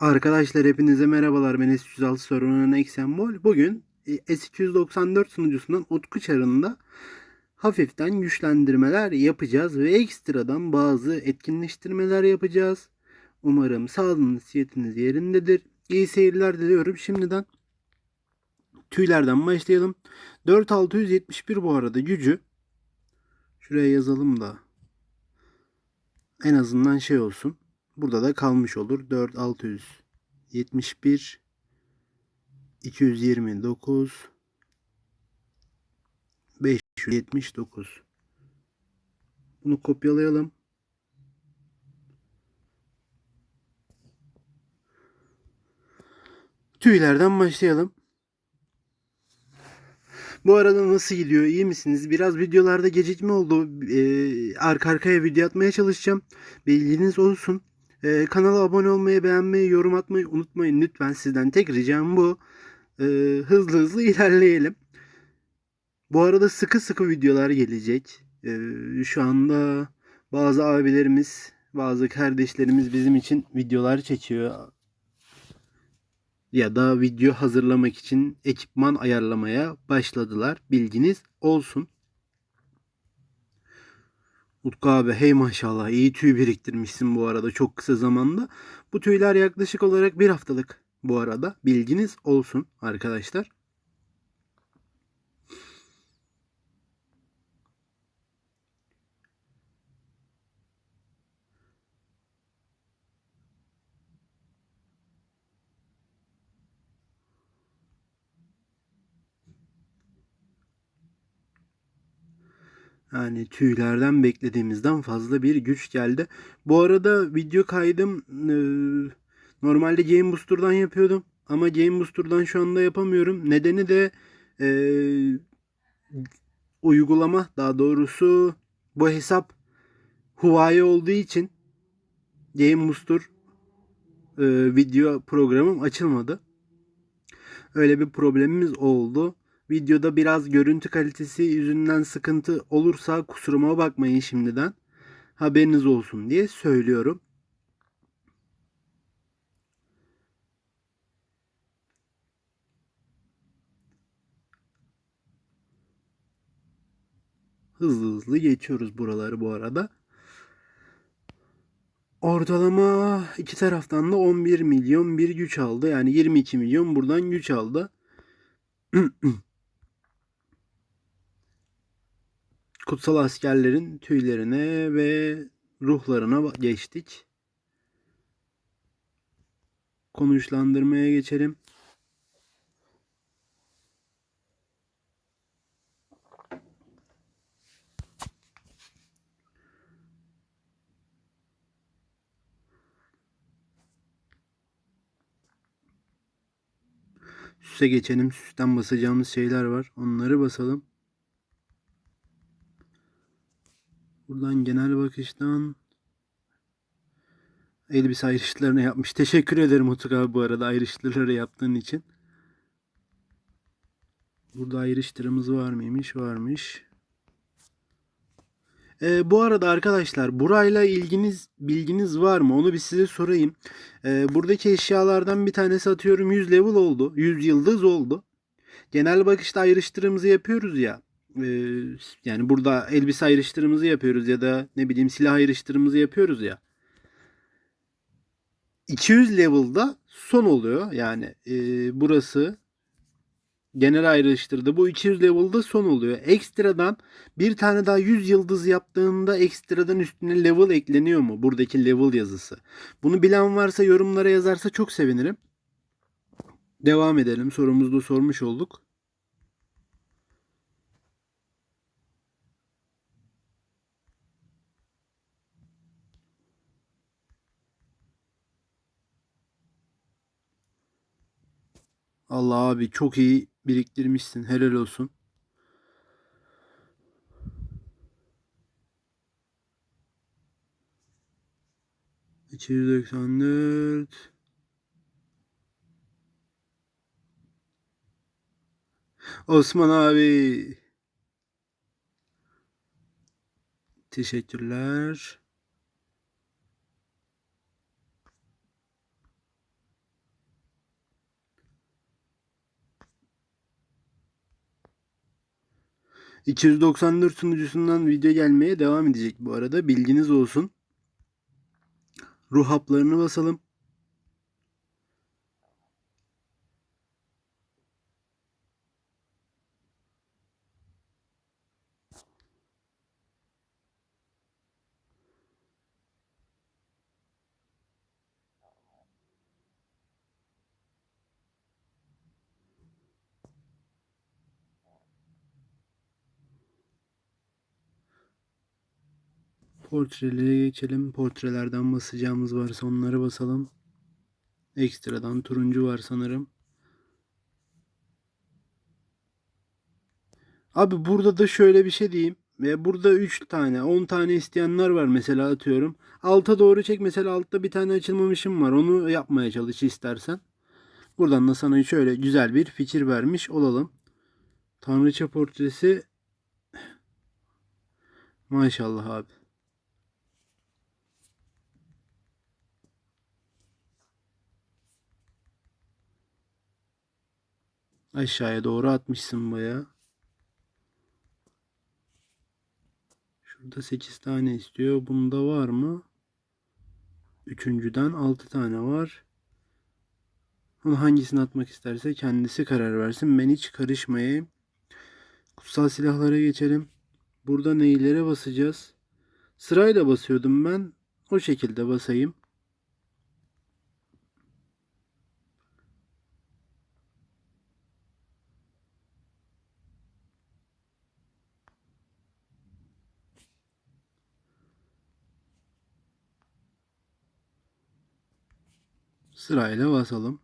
Arkadaşlar hepinize merhabalar. Ben S306 sorunun Eksembol. Bugün e, S294 sunucusundan Utku çarında hafiften güçlendirmeler yapacağız ve ekstradan bazı etkinleştirmeler yapacağız. Umarım sağlığınız, sıhhatiniz yerindedir. İyi seyirler diliyorum. Şimdiden tüylerden başlayalım. 4671 bu arada gücü. Şuraya yazalım da en azından şey olsun. Burada da kalmış olur. 4 671 229 579 Bunu kopyalayalım. Tüylerden başlayalım. Bu arada nasıl gidiyor? İyi misiniz? Biraz videolarda gecikme oldu. Ee, arka arkaya video atmaya çalışacağım. Bilginiz olsun. Ee, kanala abone olmayı, beğenmeyi, yorum atmayı unutmayın. Lütfen sizden tek ricam bu. Ee, hızlı hızlı ilerleyelim. Bu arada sıkı sıkı videolar gelecek. Ee, şu anda bazı abilerimiz, bazı kardeşlerimiz bizim için videolar çekiyor ya da video hazırlamak için ekipman ayarlamaya başladılar. Bilginiz olsun. Utku abi hey maşallah iyi tüy biriktirmişsin bu arada çok kısa zamanda. Bu tüyler yaklaşık olarak bir haftalık bu arada. Bilginiz olsun arkadaşlar. Yani tüylerden beklediğimizden fazla bir güç geldi. Bu arada video kaydım e, normalde Game Booster'dan yapıyordum. Ama Game Booster'dan şu anda yapamıyorum. Nedeni de e, uygulama daha doğrusu bu hesap Huawei olduğu için Game Booster e, video programım açılmadı. Öyle bir problemimiz oldu. Videoda biraz görüntü kalitesi yüzünden sıkıntı olursa kusuruma bakmayın şimdiden. Haberiniz olsun diye söylüyorum. Hızlı hızlı geçiyoruz buraları bu arada. Ortalama iki taraftan da 11 milyon bir güç aldı. Yani 22 milyon buradan güç aldı. kutsal askerlerin tüylerine ve ruhlarına geçtik. Konuşlandırmaya geçelim. Süse geçelim. Süsten basacağımız şeyler var. Onları basalım. Buradan genel bakıştan elbise ayrıştırlarını yapmış. Teşekkür ederim Utku abi bu arada ayrıştırları yaptığın için. Burada ayrıştırımız var mıymış? Varmış. Ee, bu arada arkadaşlar burayla ilginiz bilginiz var mı? Onu bir size sorayım. Ee, buradaki eşyalardan bir tanesi atıyorum 100 level oldu. 100 yıldız oldu. Genel bakışta ayrıştırımızı yapıyoruz ya e, yani burada elbise ayrıştırımızı yapıyoruz ya da ne bileyim silah ayrıştırımızı yapıyoruz ya. 200 level'da son oluyor. Yani e, burası genel ayrıştırdı. Bu 200 level'da son oluyor. Ekstradan bir tane daha 100 yıldız yaptığında ekstradan üstüne level ekleniyor mu? Buradaki level yazısı. Bunu bilen varsa yorumlara yazarsa çok sevinirim. Devam edelim. Sorumuzu da sormuş olduk. Allah abi çok iyi biriktirmişsin. Helal olsun. İki yüz doksan dört. Osman abi. Teşekkürler. 294 sunucusundan video gelmeye devam edecek bu arada. Bilginiz olsun. Ruh haplarını basalım. Portrelere geçelim. Portrelerden basacağımız varsa onları basalım. Ekstradan turuncu var sanırım. Abi burada da şöyle bir şey diyeyim. Ve burada 3 tane 10 tane isteyenler var mesela atıyorum. Alta doğru çek mesela altta bir tane açılmamışım var. Onu yapmaya çalış istersen. Buradan da sana şöyle güzel bir fikir vermiş olalım. Tanrıça portresi Maşallah abi. Aşağıya doğru atmışsın baya. Şurada 8 tane istiyor. Bunda var mı? Üçüncüden 6 tane var. Onu hangisini atmak isterse kendisi karar versin. Ben hiç karışmayayım. Kutsal silahlara geçelim. Burada neylere basacağız? Sırayla basıyordum ben. O şekilde basayım. Sırayla basalım.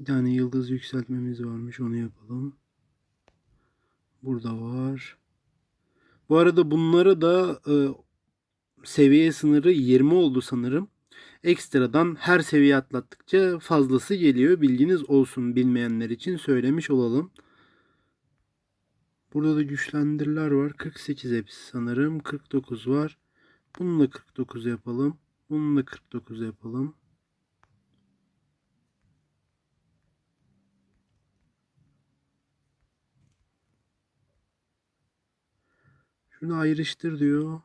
Bir tane yıldız yükseltmemiz varmış. Onu yapalım. Burada var. Bu arada bunları da e, seviye sınırı 20 oldu sanırım. Ekstradan her seviye atlattıkça fazlası geliyor. Bilginiz olsun bilmeyenler için söylemiş olalım. Burada da güçlendiriler var. 48 hepsi sanırım. 49 var. Bunu da 49 yapalım. Bunu da 49 yapalım. Şunu ayrıştır diyor.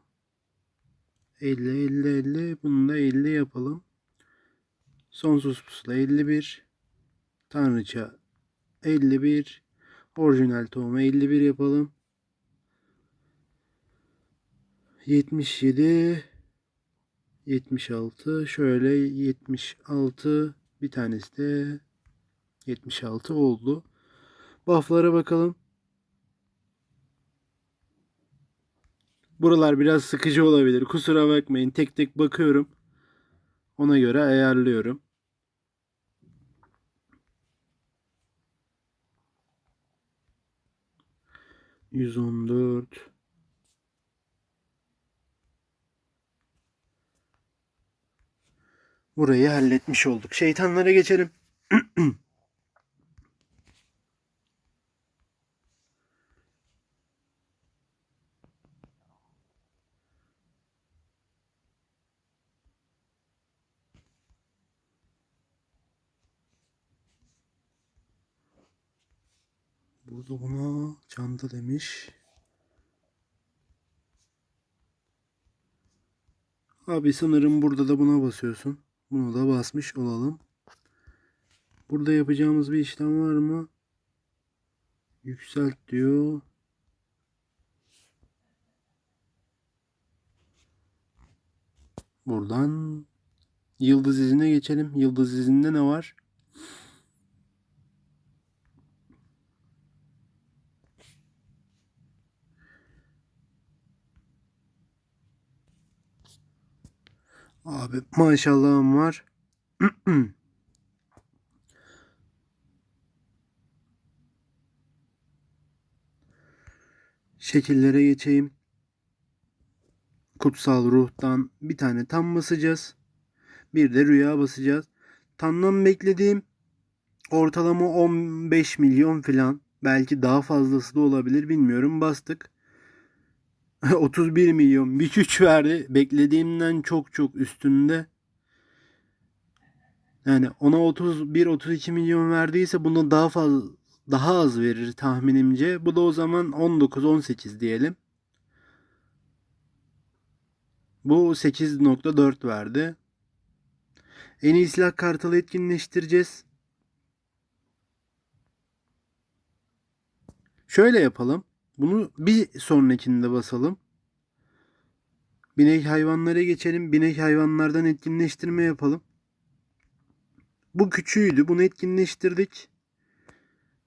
50 50 50 bunu da 50 yapalım. Sonsuz pusula 51. Tanrıça 51. Orijinal tohum 51 yapalım. 77 76 şöyle 76 bir tanesi de 76 oldu. Buff'lara bakalım. Buralar biraz sıkıcı olabilir. Kusura bakmayın. Tek tek bakıyorum. Ona göre ayarlıyorum. Yüz on dört. Burayı halletmiş olduk. Şeytanlara geçelim. Burada buna çanta demiş. Abi sanırım burada da buna basıyorsun. Bunu da basmış olalım. Burada yapacağımız bir işlem var mı? Yükselt diyor. Buradan yıldız izine geçelim. Yıldız izinde ne var? Abi maşallahım var. Şekillere geçeyim. Kutsal ruhtan bir tane tam basacağız. Bir de rüya basacağız. Tandan beklediğim ortalama 15 milyon falan. Belki daha fazlası da olabilir bilmiyorum. Bastık. 31 milyon bir güç verdi. Beklediğimden çok çok üstünde. Yani ona 31-32 milyon verdiyse buna daha fazla daha az verir tahminimce. Bu da o zaman 19-18 diyelim. Bu 8.4 verdi. En iyi silah kartalı etkinleştireceğiz. Şöyle yapalım. Bunu bir sonrakinde basalım. Binek hayvanlara geçelim. Binek hayvanlardan etkinleştirme yapalım. Bu küçüğüydü. Bunu etkinleştirdik.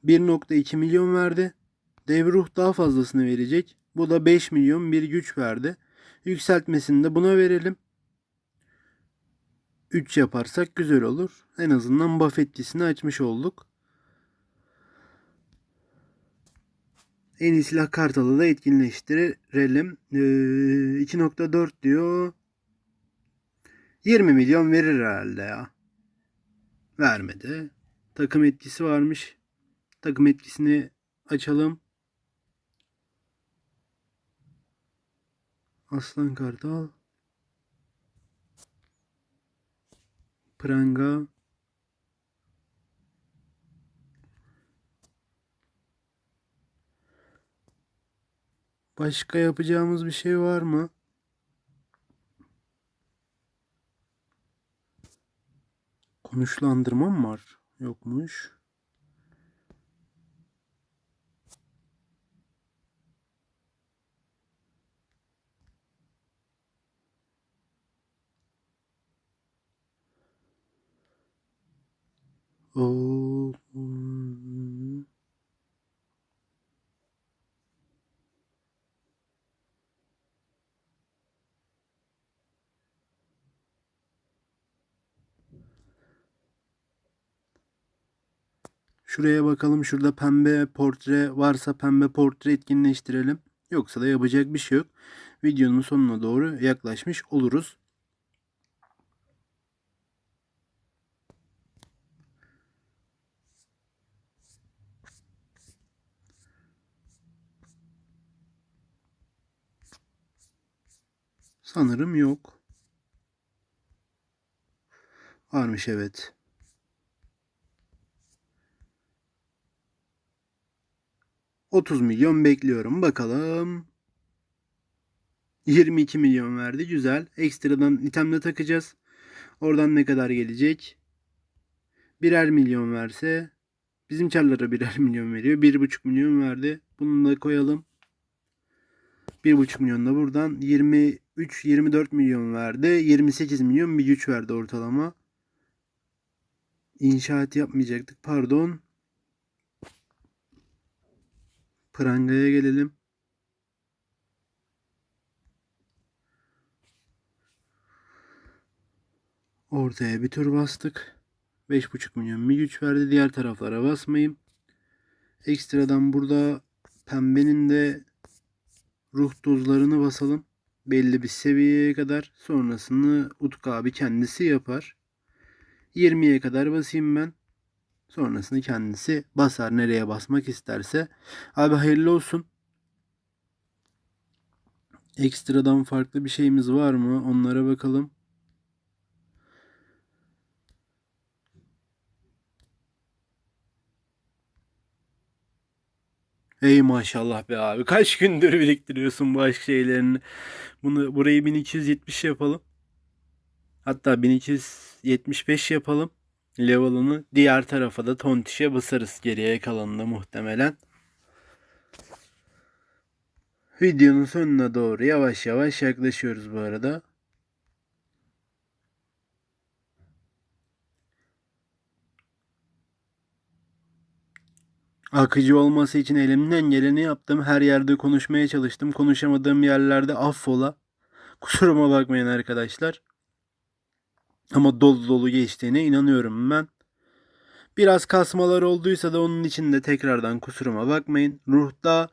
1.2 milyon verdi. Devruh daha fazlasını verecek. Bu da 5 milyon bir güç verdi. Yükseltmesini de buna verelim. 3 yaparsak güzel olur. En azından buff etkisini açmış olduk. En iyi silah kartalı da etkinleştirelim. Ee, 2.4 diyor. 20 milyon verir herhalde ya. Vermedi. Takım etkisi varmış. Takım etkisini açalım. Aslan Kartal. Pranga. Başka yapacağımız bir şey var mı? Konuşlandırma mı var? Yokmuş. Oo. Şuraya bakalım. Şurada pembe portre varsa pembe portre etkinleştirelim. Yoksa da yapacak bir şey yok. Videonun sonuna doğru yaklaşmış oluruz. Sanırım yok. Varmış evet. Otuz milyon bekliyorum. Bakalım. 22 milyon verdi. Güzel. Ekstradan itemle takacağız. Oradan ne kadar gelecek? Birer milyon verse bizim çarlara birer milyon veriyor. Bir buçuk milyon verdi. Bunu da koyalım. Bir buçuk milyon da buradan 23-24 milyon verdi. 28 milyon bir güç verdi ortalama. İnşaat yapmayacaktık. Pardon. Pranga'ya gelelim. Ortaya bir tur bastık. 5,5 milyon bir güç verdi. Diğer taraflara basmayayım. Ekstradan burada pembenin de ruh dozlarını basalım. Belli bir seviyeye kadar. Sonrasını Utku abi kendisi yapar. 20'ye kadar basayım ben. Sonrasını kendisi basar nereye basmak isterse. Abi hayırlı olsun. Ekstradan farklı bir şeyimiz var mı? Onlara bakalım. Ey maşallah be abi. Kaç gündür biriktiriyorsun bu aşk şeylerini. Bunu burayı 1270 yapalım. Hatta 1275 yapalım. Level'ını diğer tarafa da tontişe basarız geriye kalanında muhtemelen. Videonun sonuna doğru yavaş yavaş yaklaşıyoruz bu arada. Akıcı olması için elimden geleni yaptım. Her yerde konuşmaya çalıştım. Konuşamadığım yerlerde affola. Kusuruma bakmayın arkadaşlar. Ama dolu dolu geçtiğine inanıyorum ben. Biraz kasmalar olduysa da onun için de tekrardan kusuruma bakmayın. Ruhta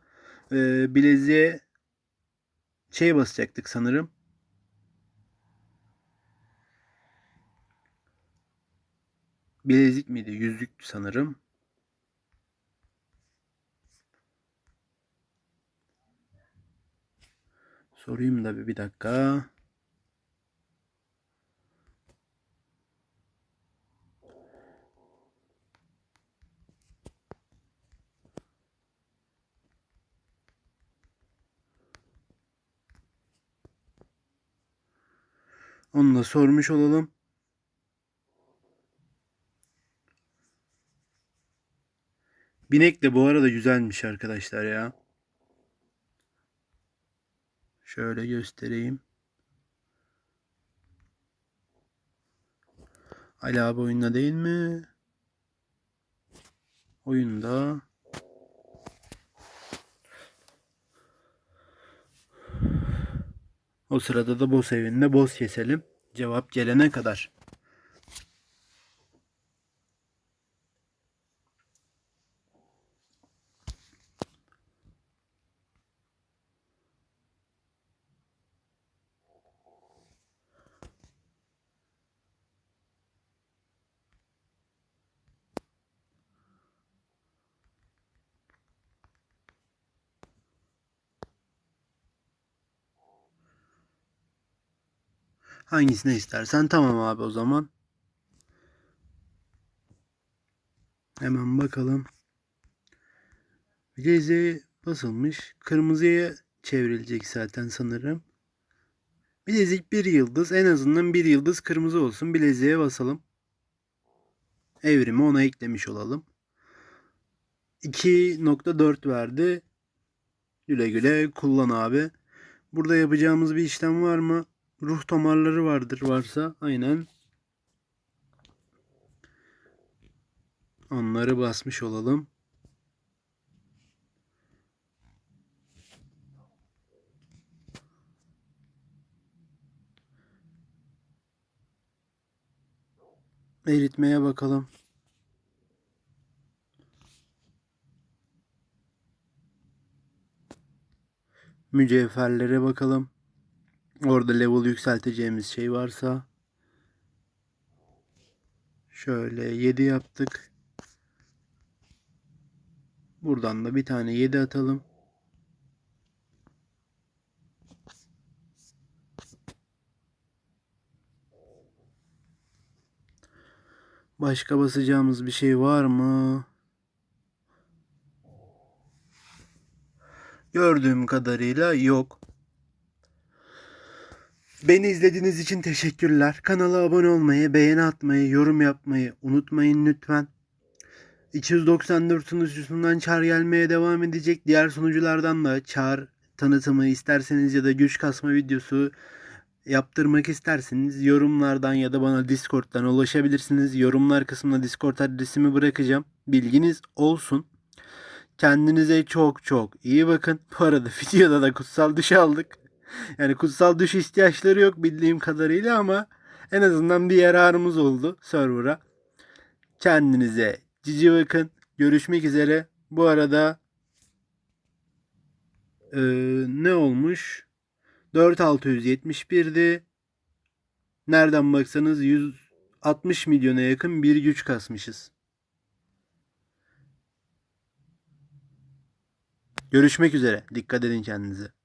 e, bileziğe şey basacaktık sanırım. Bilezik miydi? Yüzüktü sanırım. Sorayım da bir, bir dakika. Onu da sormuş olalım. Binek de bu arada güzelmiş arkadaşlar ya. Şöyle göstereyim. Ali abi oyunda değil mi? Oyunda. O sırada da boss evinde boss keselim. Cevap gelene kadar. Hangisini istersen tamam abi o zaman. Hemen bakalım. Bileziğe basılmış. Kırmızıya çevrilecek zaten sanırım. Bilezik bir yıldız. En azından bir yıldız kırmızı olsun. Bileziğe basalım. Evrimi ona eklemiş olalım. 2.4 verdi. Güle güle kullan abi. Burada yapacağımız bir işlem var mı? Ruh damarları vardır varsa aynen. Onları basmış olalım. Eritmeye bakalım. Mücevherlere bakalım. Orada level yükselteceğimiz şey varsa. Şöyle 7 yaptık. Buradan da bir tane 7 atalım. Başka basacağımız bir şey var mı? Gördüğüm kadarıyla yok. Beni izlediğiniz için teşekkürler. Kanala abone olmayı, beğeni atmayı, yorum yapmayı unutmayın lütfen. 294 sunucusundan çağrı gelmeye devam edecek. Diğer sunuculardan da çağrı tanıtımı isterseniz ya da güç kasma videosu yaptırmak isterseniz yorumlardan ya da bana Discord'dan ulaşabilirsiniz. Yorumlar kısmına Discord adresimi bırakacağım. Bilginiz olsun. Kendinize çok çok iyi bakın. Bu arada videoda da kutsal duş aldık. Yani kutsal duş ihtiyaçları yok bildiğim kadarıyla ama en azından bir yararımız oldu server'a. Kendinize cici bakın. Görüşmek üzere. Bu arada eee, ne olmuş? 4671'di. Nereden baksanız 160 milyona yakın bir güç kasmışız. Görüşmek üzere. Dikkat edin kendinize.